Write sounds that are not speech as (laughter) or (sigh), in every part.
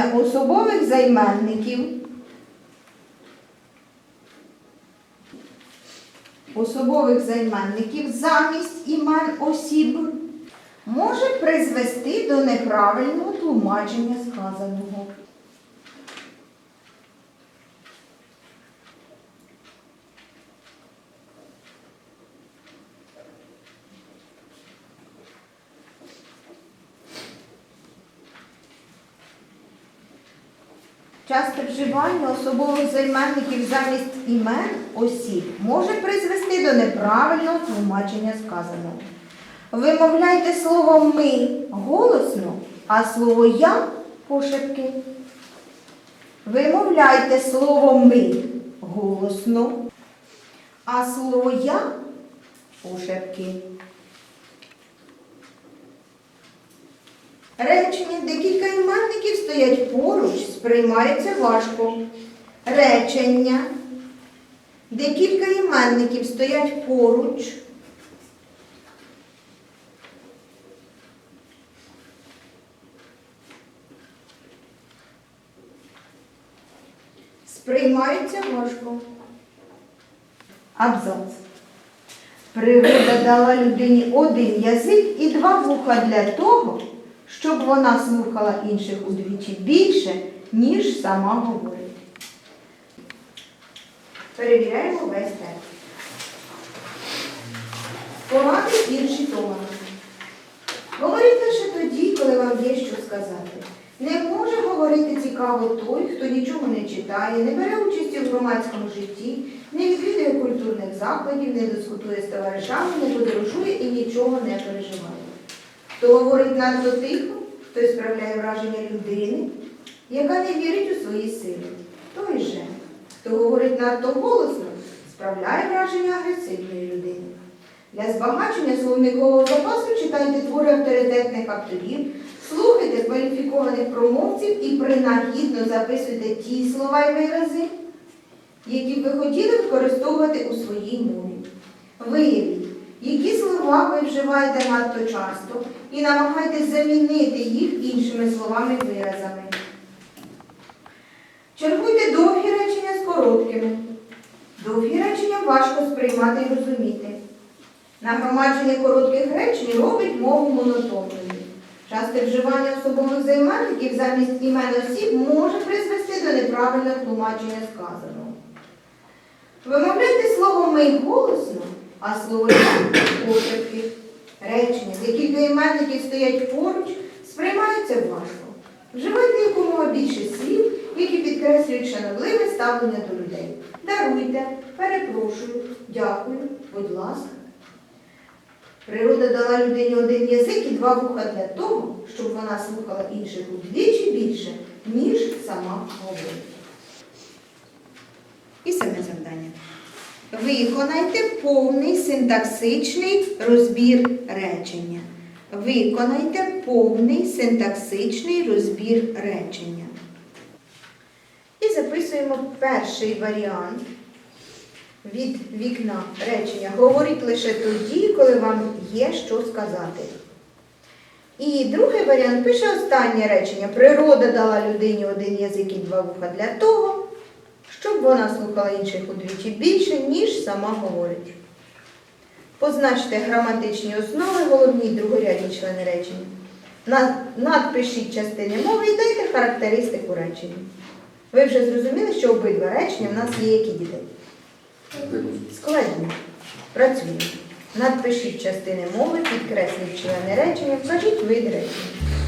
вживання особових займенників. Особових займенників замість імен осіб може призвести до неправильного тлумачення сказаного. Часте вживання особових займенників замість імен осіб може призвести до неправильного тлумачення сказаного. Вимовляйте слово ми голосно, а слово я пошепки. Вимовляйте слово ми голосно, а слово я пошепки. Речення, де кілька іменників стоять поруч, сприймається важко. Речення, де кілька іменників стоять поруч. Сприймаються важко. Абзац. Природа дала людині один язик і два вуха для того, щоб вона слухала інших удвічі більше, ніж сама говорить. Перевіряємо весь текст. Поради інші Томана. Говоріть лише тоді, коли вам є що сказати. Не може говорити цікаво той, хто нічого не читає, не бере участі в громадському житті, не відвідує культурних закладів, не дискутує з товаришами, не подорожує і нічого не переживає. Хто говорить надто тихо, той справляє враження людини, яка не вірить у свої сили. Той же, хто говорить надто голосно, справляє враження агресивної людини. Для збагачення словникового запасу читайте твори авторитетних авторів, слухайте кваліфікованих промовців і принагідно записуйте ті слова і вирази, які б ви хотіли використовувати у своїй мові. Виявіть, які слова ви вживаєте надто часто і намагайтесь замінити їх іншими словами і виразами. Чергуйте довгі речення з короткими. Довгі речення важко сприймати і розуміти. Нагромадження коротких речень робить мову монотонною. Часте вживання особових займенників замість імен осіб може призвести до неправильного тлумачення сказаного. Вимовляйте слово ми голосно, а слово я пошепки. Речення, де кілька іменників стоять поруч, сприймаються важко. Вживайте якомога більше слів, які підкреслюють шанобливе ставлення до людей. Даруйте, перепрошую, дякую, будь ласка. Природа дала людині один язик і два вуха для того, щоб вона слухала інших удвічі більше, ніж сама говорить. І саме завдання. Виконайте повний синтаксичний розбір речення. Виконайте повний синтаксичний розбір речення. І записуємо перший варіант від вікна речення. Говоріть лише тоді, коли вам є що сказати. І другий варіант пише останнє речення. Природа дала людині один язик і два вуха для того, щоб вона слухала інших удвічі більше, ніж сама говорить. Позначте граматичні основи, головні другорядні члени речення. Надпишіть частини мови і дайте характеристику речення. Ви вже зрозуміли, що обидва речення в нас є які дітей? Складні. Працюємо. Надпишіть частини мови, підкресліть члени речення, вкажіть вид речення.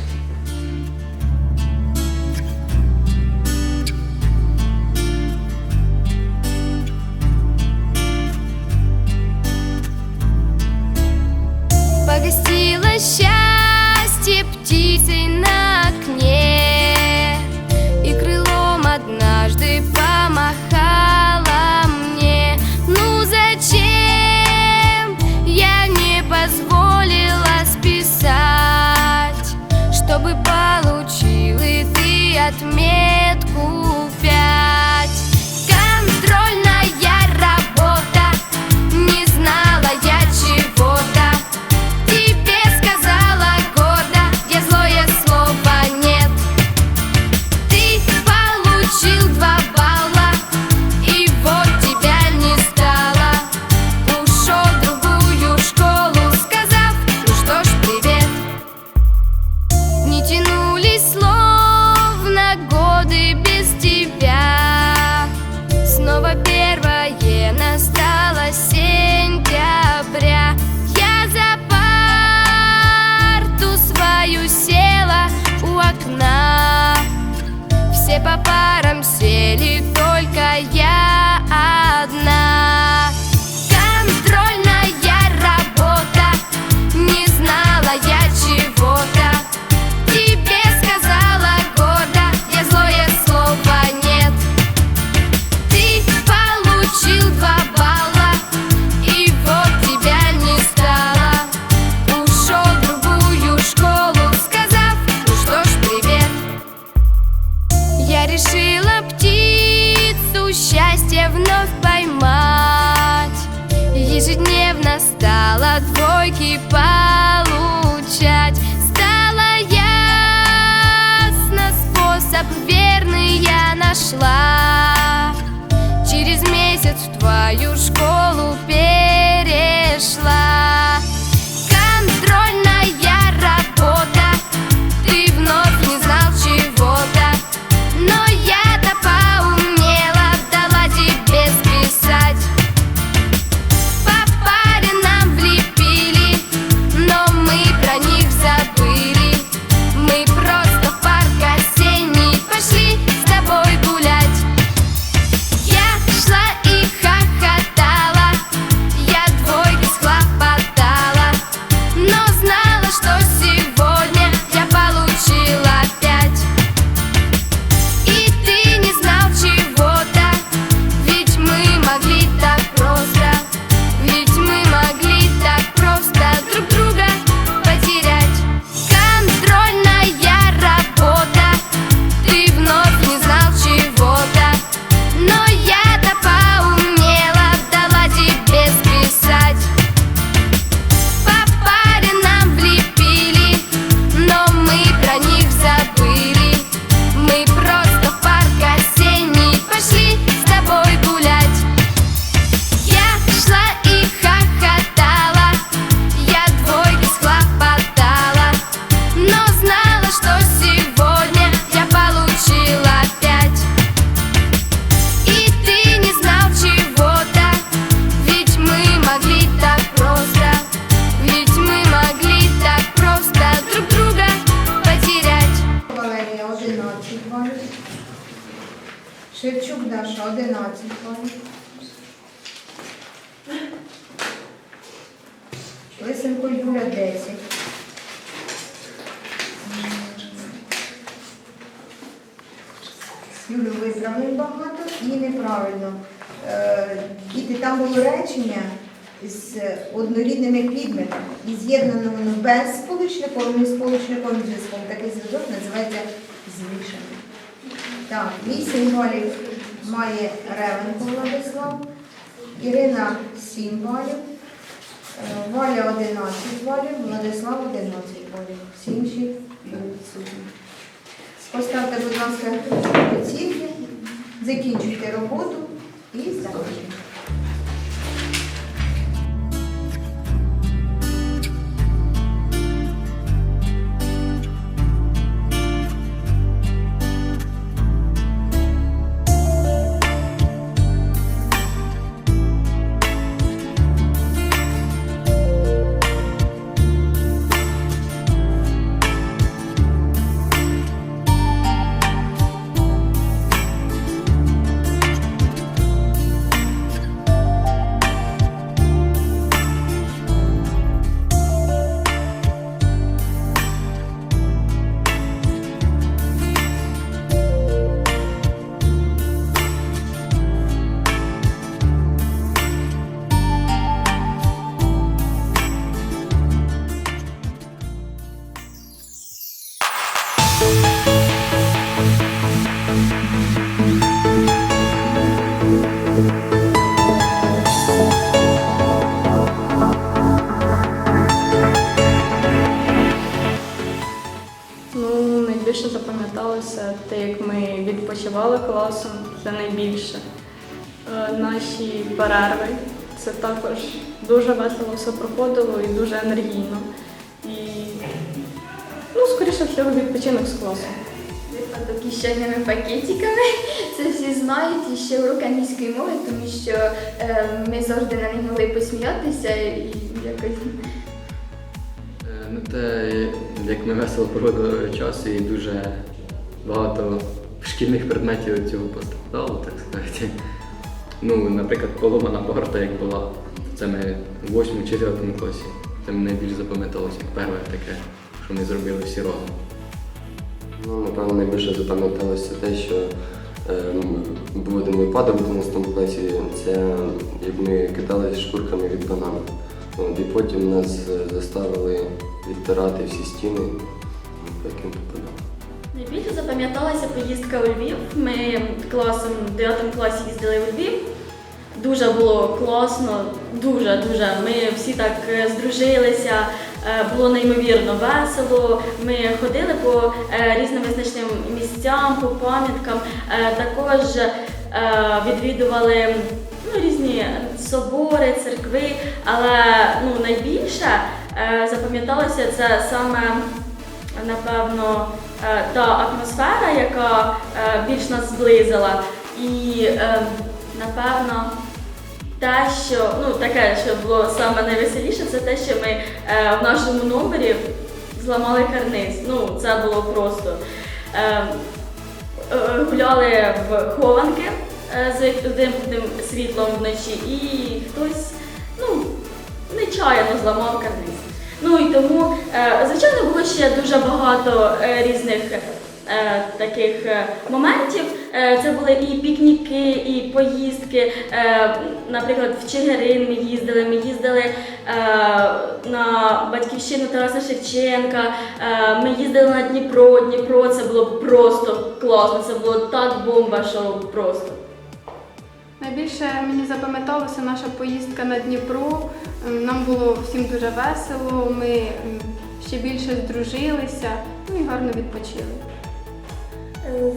По парам сели только я одна Ежедневно стала двойки получать. Стало ясно, способ верный я нашла. Через месяц в твою школу перешла підметами і з'єднано воно без сполучником і сполучником зв'язком. Такий зв'язок називається змішаний. Так, 8 балів має Ревенко Владислав, Ірина 7 балів, е, Валя 11 балів, Владислав 11 балів. Всі інші відсутні. Поставте, будь ласка, оцінки, закінчуйте роботу і здавайте. Найбільше запам'яталося те, як ми відпочивали класом, це найбільше. Е, Наші перерви це також дуже весело все проходило і дуже енергійно. І, ну, скоріше всього, відпочинок з класом. Випадок із чайними пакетиками. (laughs) Це всі знають і ще урок англійської мови, тому що е, ми завжди на них могли посміятися і якось. Е, Ну, те, як ми весело проводили час і дуже багато шкільних предметів цього постраждало, так сказати. Ну, наприклад, поломана парта, як була. Це ми в 8 чи 9 класі. Це мені найбільш запам'яталося, як перше таке, що ми зробили всі разом. Ну, напевно, найбільше запам'яталося те, що ем, був один випадок в 11 класі, це як ми кидалися шкурками від банану. От, і потім нас е, заставили відтирати всі стіни, по яким. Найбільше запам'яталася поїздка у Львів. Ми класом в 9 класі їздили у Львів. Дуже було класно, дуже дуже. Ми всі так е, здружилися, е, було неймовірно весело. Ми ходили по е, різним визначним місцям, по пам'яткам. Також відвідували ну, різні собори, церкви, але ну, найбільше запам'яталося це саме напевно, е, та атмосфера, яка е, більш нас зблизила. І е, напевно те, що ну таке, що було саме найвеселіше, це те, що ми е, в нашому номері зламали карниз. Ну, це було просто. Е, е, гуляли в хованки е, з вимкнутим світлом вночі, і хтось нечаянно зламав карниз. Ну і тому, е, звичайно, було ще дуже багато е, різних е, таких моментів. Це були і пікніки, і поїздки. Наприклад, в Чигирин ми їздили, ми їздили на батьківщину Тараса Шевченка, ми їздили на Дніпро. Дніпро це було просто класно, це було так бомба, що просто. Найбільше мені запам'яталася наша поїздка на Дніпро. Ем, Нам було всім дуже весело, ми ем, ще більше здружилися, ну і гарно відпочили.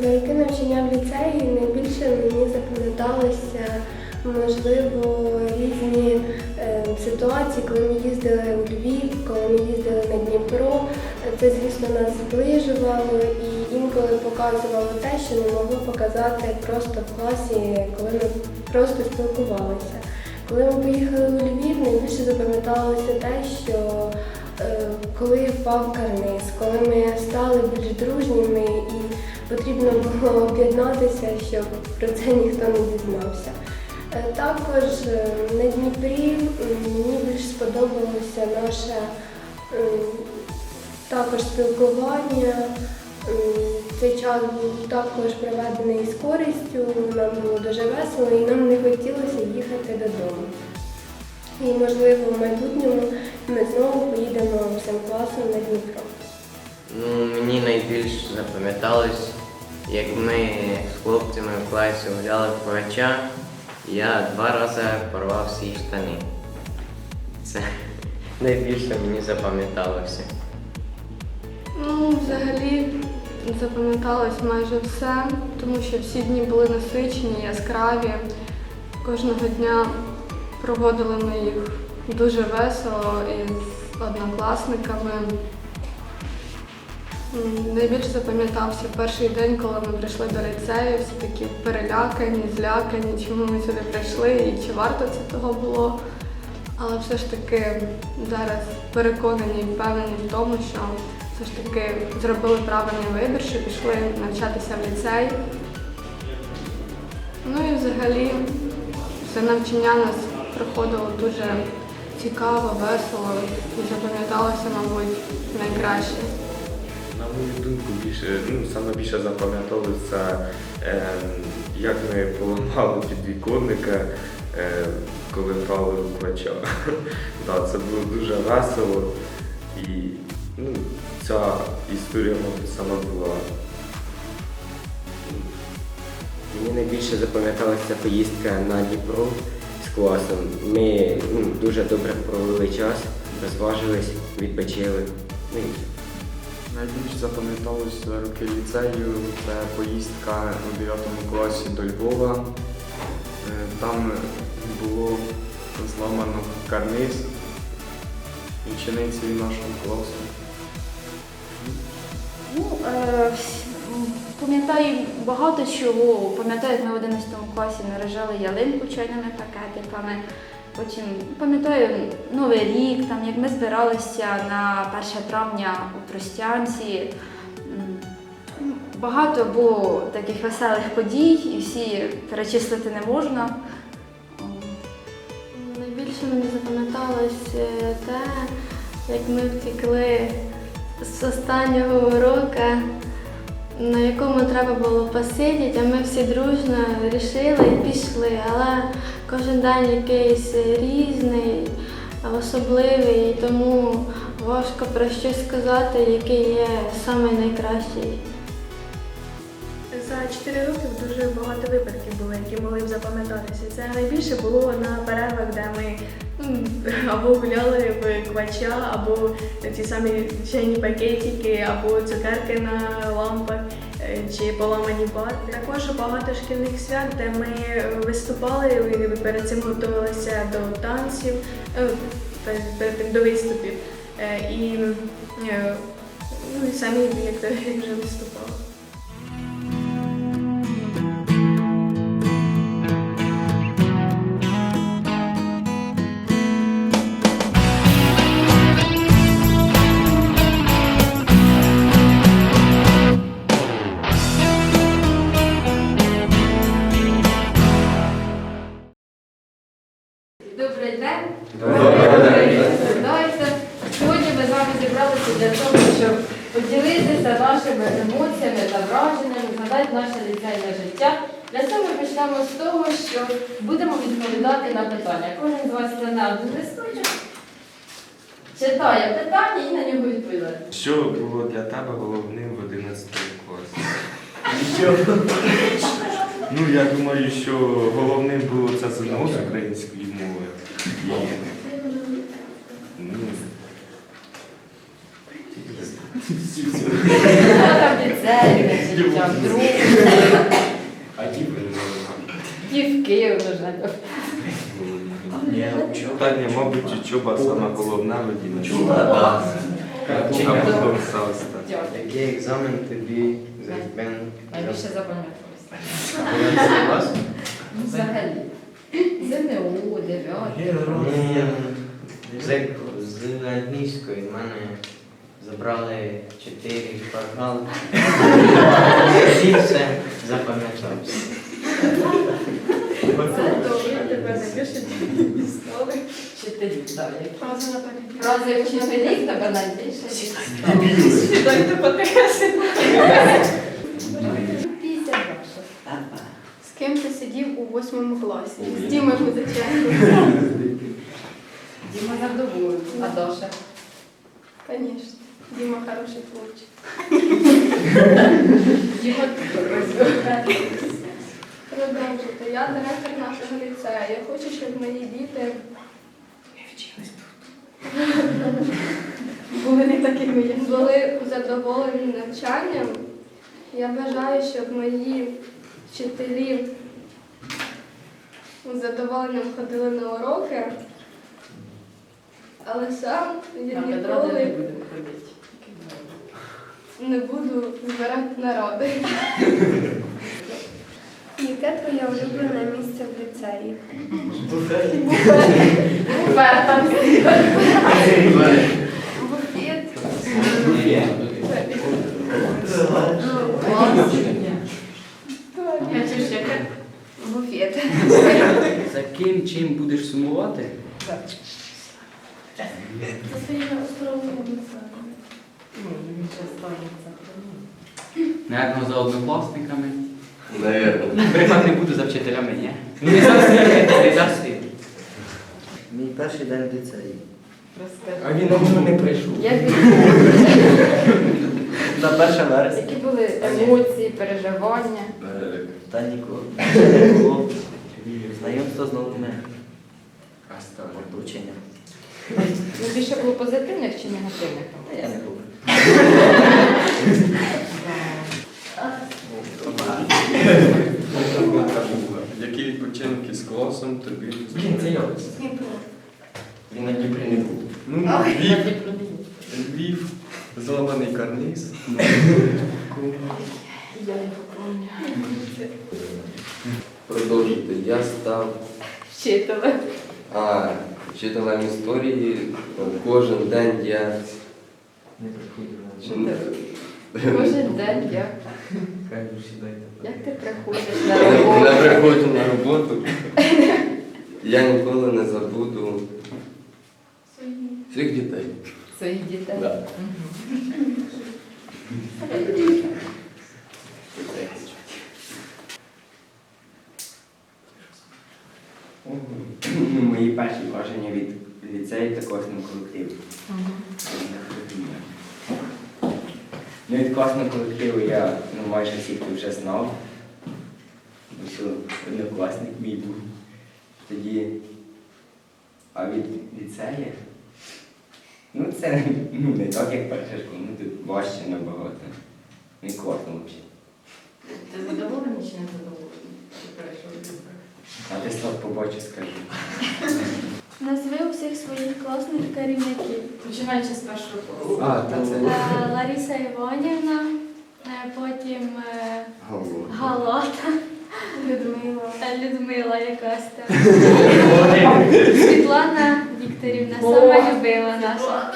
За яке навчання в ліцеї найбільше мені запам'яталося, можливо, різні е, ситуації, коли ми їздили у Львів, коли ми їздили на Дніпро. Це, звісно, нас зближувало і інколи показувало те, що не могло показати просто в класі, коли ми просто спілкувалися. Коли ми поїхали у Львів, найбільше запам'яталося те, що е, коли впав карниз, коли ми стали більш дружніми і потрібно було об'єднатися, щоб про це ніхто не дізнався. Е, Також е, на Дніпрі мені більш сподобалося наше також спілкування. Цей час був також проведений з користю, нам було дуже весело і нам не хотілося їхати додому. І, можливо, в майбутньому ми знову поїдемо всім класом на Дніпро. Ну, мені найбільше запам'яталось, як ми з хлопцями в класі гуляли в погача, я два рази порвав свої штани. Це (laughs) найбільше мені запам'яталося. Ну, взагалі запам'яталось майже все, тому що всі дні були насичені, яскраві. Кожного дня проводили ми їх дуже весело із однокласниками. Найбільше запам'ятався перший день, коли ми прийшли до ліцею, всі такі перелякані, злякані, чому ми сюди прийшли і чи варто це того було. Але все ж таки зараз переконані і впевнені в тому, що все ж таки зробили правильний вибір, що пішли навчатися в ліцей. Ну і взагалі все навчання нас проходило дуже цікаво, весело і запам'яталося, мабуть, найкраще. На мою думку, більше, ну, саме більше це, е, як ми поламали підвіконника, е, коли грали у (laughs) да, це було дуже весело і ну, ця історія, мабуть, саме була. Мені найбільше запам'яталася поїздка на Дніпро з класом. Ми ну, дуже добре провели час, розважились, відпочили. Ну. Найбільш запам'яталось за роки ліцею це поїздка у 9 класі до Львова. Е, Там було зламано карниз учениці нашого класу. Ну, е, пам'ятаю багато чого. Пам'ятаю, як ми в 11 класі наряжали ялинку чайними пакетиками. Потім пам'ятаю Новий рік, там, як ми збиралися на 1 травня у Тростянці. Багато було таких веселих подій, і всі перечислити не можна. Найбільше мені запам'яталось е, те, як ми втекли з останнього уроку, на якому треба було посидіти, а ми всі дружно вирішили і пішли. Але кожен день якийсь різний, особливий, тому важко про щось сказати, який є самий найкращий. За 4 роки дуже багато випадків було, які могли б запам'ятатися. Це найбільше було на перервах, де ми або гуляли в квача, або ті самі чайні пакетики, або цукерки на лампах е, чи поламані парти. Також багато шкільних свят, де ми виступали, і перед цим готувалися до танців, е, перед- тим до виступів. Е, І, ну, і самі як (laughs) вже виступали. Добрий день. Давайте. Сьогодні ми з вами зібралися для того, щоб поділитися нашими емоціями та враженнями, згадати наше ліцейне життя. Для цього ми почнемо з того, що будемо відповідати на питання. Кожен з вас складе один листочок, читає питання і на нього відповідає. Що було для тебе головним в 11 класі? Ну, я думаю, що головним було це ЗНО з української мови. І, ну, а ті дівки вже. Питання, мабуть, головне в 11 Учоба, класі. так. А потім все остальне. Дякую. Який екзамен тобі завжди Найбільше запам'яталося. Взагалі. ЗНО, 9. З, англійської в мене забрали чотири шпаргали. І все запам'ятався. Фрази вчителів тебе найбільше. Сідайте потихесенько. Ким ти сидів у восьмому класі? З Дімою Музиченко. (laughs) Діма задоволений. А Доша? Звісно. Діма хороший хлопчик. Діма Продовжуйте. Я директор нашого ліцею. Я хочу, щоб мої діти були не такими, як були задоволені навчанням. Я бажаю, щоб мої вчителі з задоволенням ходили на уроки, але сам я не ніколи не буду збирати народи. Яке твоє улюблене місце в ліцеї? Буфет. Я чую ще Буфет. За ким чим будеш сумувати? Це своїми островними Наверно, за однокласниками. Наверно. Наприклад, не буду за вчителями, ні? Ну, не завжди, не завжди. Мій перший день в ліцеї. А він на мене не прийшов. Як (laughs) На 1 вересня. Які були емоції, переживання? Та нікого. Знайомство з новими оточенням. Ну, більше було позитивних чи негативних? Я не був. Які відпочинки з класом тобі? Він на Дніпрі не був. Ну, Львів, Львів, зламаний карниз. Я не пам'ятаю. Продовжити. Я став Вчителем. а, вчителем історії. Кожен день я. Кожен день я. Як ти приходиш (laughs) на роботу? Я приходжу на роботу. Я ніколи не забуду своїх дітей. Своїх дітей? Да. (laughs) Мгм. Ну, Мої перші враження від ліцею та класного колективу. Ну, від класного колективу я ну, майже всіх тут вже знав. Бо що однокласник мій був. Тоді. А від ліцею? Ну, це ну, не так, як перша школа, ну тут важче набагато. Ну і класно взагалі. Ти задоволений чи не задоволений? А ти став побачу, скажу. Назви усіх своїх класних керівників. Починаючи з першого класу. А, та це. Е, Лариса Іванівна, е, потім е, Галата, Людмила, Людмила якась там. Світлана Вікторівна, сама любила наша.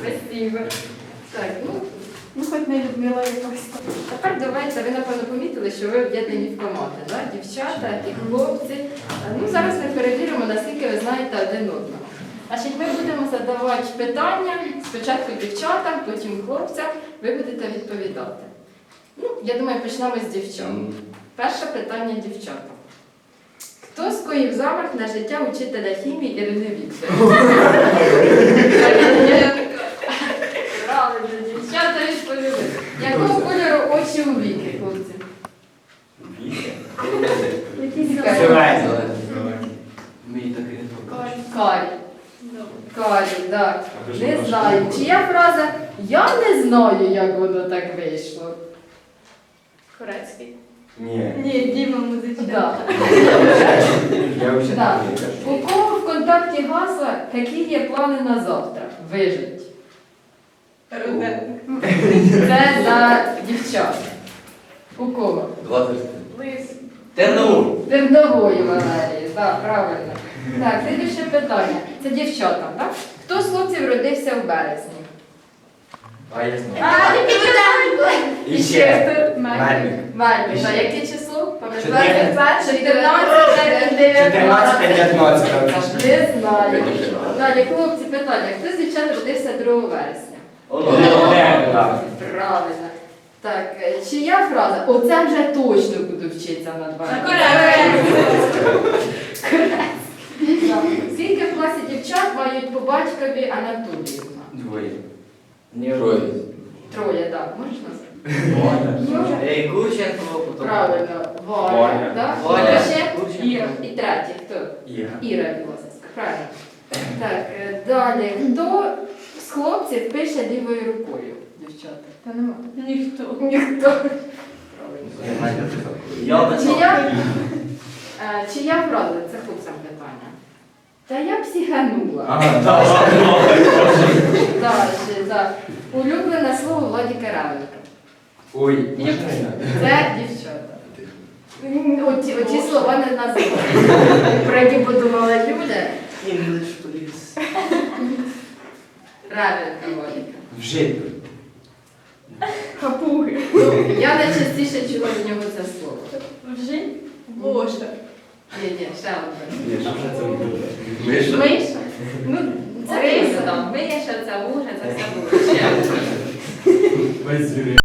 Спасибо. Так, ну, ну хоч не Людмила якось. Тепер давайте, ви напевно помітили, що ви об'єднані в команди, да? дівчата і хлопці. Ну, зараз ми перевіримо, наскільки ви знаєте один одного. Значить, ми будемо задавати питання спочатку дівчатам, потім хлопцям, ви будете відповідати. Ну, я думаю, почнемо з дівчат. Перше питання дівчата. Хто скоїв замах на життя учителя хімії Ірини Вікторівни? (laughs) Правильно, дівчата відповіли. Якого кольору очі у віки, хлопці? Зелені. Мені так і не покажуть. Карі. Карі, так. Не знаю. Чия фраза Я не знаю, як воно так вийшло. Корецький. Ні. Ні, Діма музичний. Да. Я вже не кажу. У кого в контакті гасла, які є плани на завтра? Вижить. Це за дівчат. У кого? Лис. Тернову. Тернової Валерії, так, правильно. Так, слідуще питання. Це дівчата, так? Хто з хлопців родився в березні? А я знаю. І ще. Мельник. Мельник. А яке число? Пам'ятаєте? 14, 19. 14, 15. Не знаю. Далі, хлопці, питання. Хто з дівчат родився 2 вересня? Олена. Правильно. Так, е, чия фраза? Оце вже точно буду вчитися на два. Скільки в класі дівчат мають по батькові Анатоліївна? Двоє. Троє. Троє, так. Можеш назвати? Можна? Ей, Курченко, потім. Правильно. Валя. Так? Валя. І третій хто? Іра. Іра Білосовська. Правильно. Так, е, далі. Хто хлопців пише лівою рукою? Дівчата. Та нема. Ніхто. Ніхто. Чия, е, чия фраза? Це хлопцям питання. Та я психанула. Далі. Улюблене слово Владіка Равенка. Ой. Це дівчата. Оті, оті слова не називають. Про які подумали люди. English, please. Равенка Вжито. Капуги. Хапуги. Я найчастіше чула з нього це слово. Вже? Боже. Ні, ні, ще одне. Ні, що вже це буде? Миша. Миша? Ну, це риса там. Миша, це вужа, це все було. Ще одне. Весь